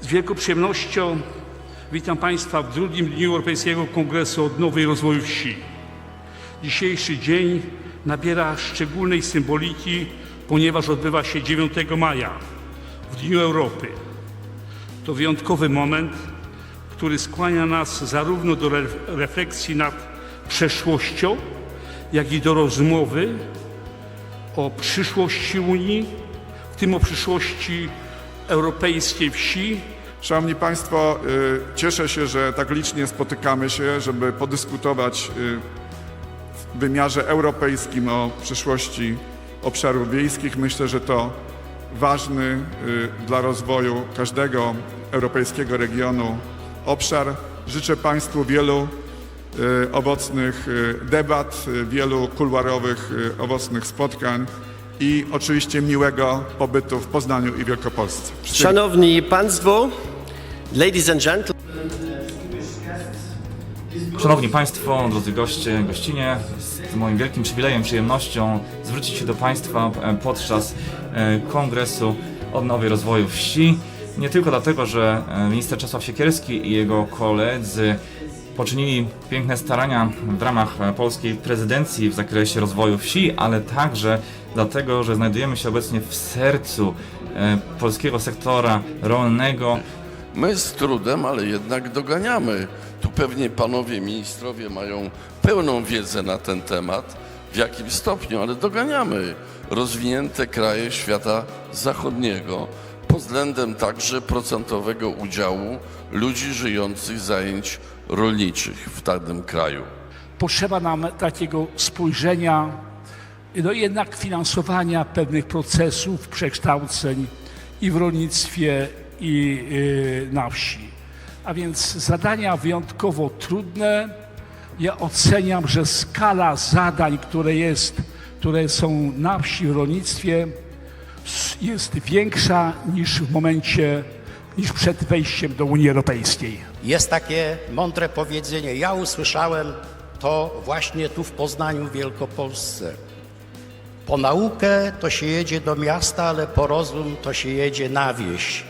Z wielką przyjemnością witam Państwa w drugim dniu Europejskiego Kongresu Odnowy i Rozwoju Wsi. Dzisiejszy dzień nabiera szczególnej symboliki, ponieważ odbywa się 9 maja, w Dniu Europy. To wyjątkowy moment, który skłania nas zarówno do re- refleksji nad przeszłością, jak i do rozmowy o przyszłości Unii, w tym o przyszłości europejskiej wsi, Szanowni Państwo, y, cieszę się, że tak licznie spotykamy się, żeby podyskutować y, w wymiarze europejskim o przyszłości obszarów wiejskich. Myślę, że to ważny y, dla rozwoju każdego europejskiego regionu obszar. Życzę Państwu wielu owocnych debat, wielu kuluarowych, owocnych spotkań i oczywiście miłego pobytu w Poznaniu i Wielkopolsce. Szanowni Państwo, ladies and gentlemen, Szanowni Państwo, drodzy goście, gościnie, jest moim wielkim przywilejem, przyjemnością zwrócić się do Państwa e, podczas e, Kongresu Odnowy Rozwoju Wsi. Nie tylko dlatego, że e, minister Czesław Siekierski i jego koledzy poczynili piękne starania w ramach e, polskiej prezydencji w zakresie rozwoju wsi, ale także dlatego, że znajdujemy się obecnie w sercu e, polskiego sektora rolnego, My z trudem, ale jednak doganiamy. Tu pewnie panowie ministrowie mają pełną wiedzę na ten temat, w jakim stopniu, ale doganiamy rozwinięte kraje świata zachodniego pod względem także procentowego udziału ludzi żyjących zajęć rolniczych w danym kraju. potrzeba nam takiego spojrzenia, no jednak finansowania pewnych procesów, przekształceń i w rolnictwie, i y, na wsi. A więc zadania wyjątkowo trudne. Ja oceniam, że skala zadań, które, jest, które są na wsi w rolnictwie, jest większa niż w momencie, niż przed wejściem do Unii Europejskiej. Jest takie mądre powiedzenie, ja usłyszałem to właśnie tu w Poznaniu, w Wielkopolsce. Po naukę to się jedzie do miasta, ale po rozum to się jedzie na wieś.